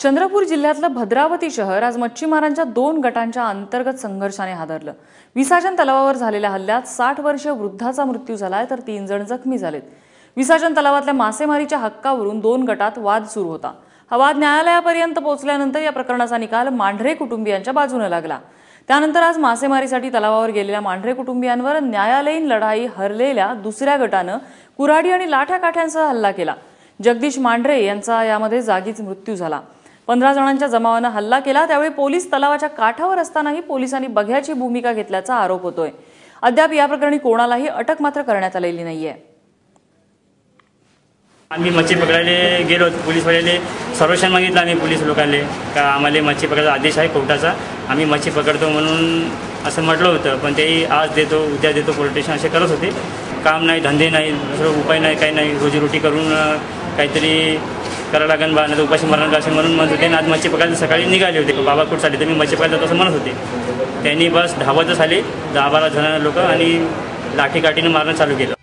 चंद्रपूर जिल्ह्यातलं भद्रावती शहर आज मच्छीमारांच्या दोन गटांच्या अंतर्गत संघर्षाने हादरलं. विसाजन तलावावर झालेल्या हल्ल्यात साठ वर्षीय वृद्धाचा मृत्यू झालाय तर तीन जण जखमी झालेत. विसाजन तलावातल्या मासेमारीच्या हक्कावरून दोन गटात वाद सुरू होता. हा वाद न्यायालयापर्यंत पोहोचल्यानंतर या प्रकरणाचा निकाल मांढरे कुटुंबियांच्या बाजूने लागला. त्यानंतर आज मासेमारीसाठी तलावावर गेलेल्या मांढरे कुटुंबियांवर न्यायालयीन लढाई हरलेल्या दुसऱ्या गटानं कुऱ्हाडी आणि लाठ्या काठ्यांसह हल्ला केला. जगदीश मांढरे यांचा यामध्ये जागीच मृत्यू झाला. पंधरा जणांच्या जमावानं हल्ला केला त्यावेळी पोलीस तलावाच्या काठावर असतानाही पोलिसांनी बघ्याची भूमिका घेतल्याचा आरोप होतोय. अद्याप या प्रकरणी कोणालाही अटक मात्र करण्यात आलेली नाहीये. आम्ही मच्छी पकडायला गेलो पोलीसवाल्याने सर्वेक्षण मागितलं आम्ही पोलीस लोकांना का आम्हाला मच्छी पकडायचा आदेश आहे कोर्टाचा? आम्ही मच्छी पकडतो म्हणून असं म्हटलं होतं पण तेही आज देतो उद्या देतो पोलीस स्टेशन असे करत होते. काम नाही धंदे नाही दुसरं उपाय नाही काही नाही. रोजीरोटी करून काहीतरी करावं लागेल बा नाही उपाशी मरण असे म्हणून म्हणत होते. आणि आज मच्छी पकडायला सकाळी निघाले होते. बाबा कुठसाठी तर मी मच्छी पकडायला असं म्हणत होते. त्यांनी बस धावतच आले. दहा बारा जणांना लोक आणि लाठीकाठीनं मारणं चालू केलं.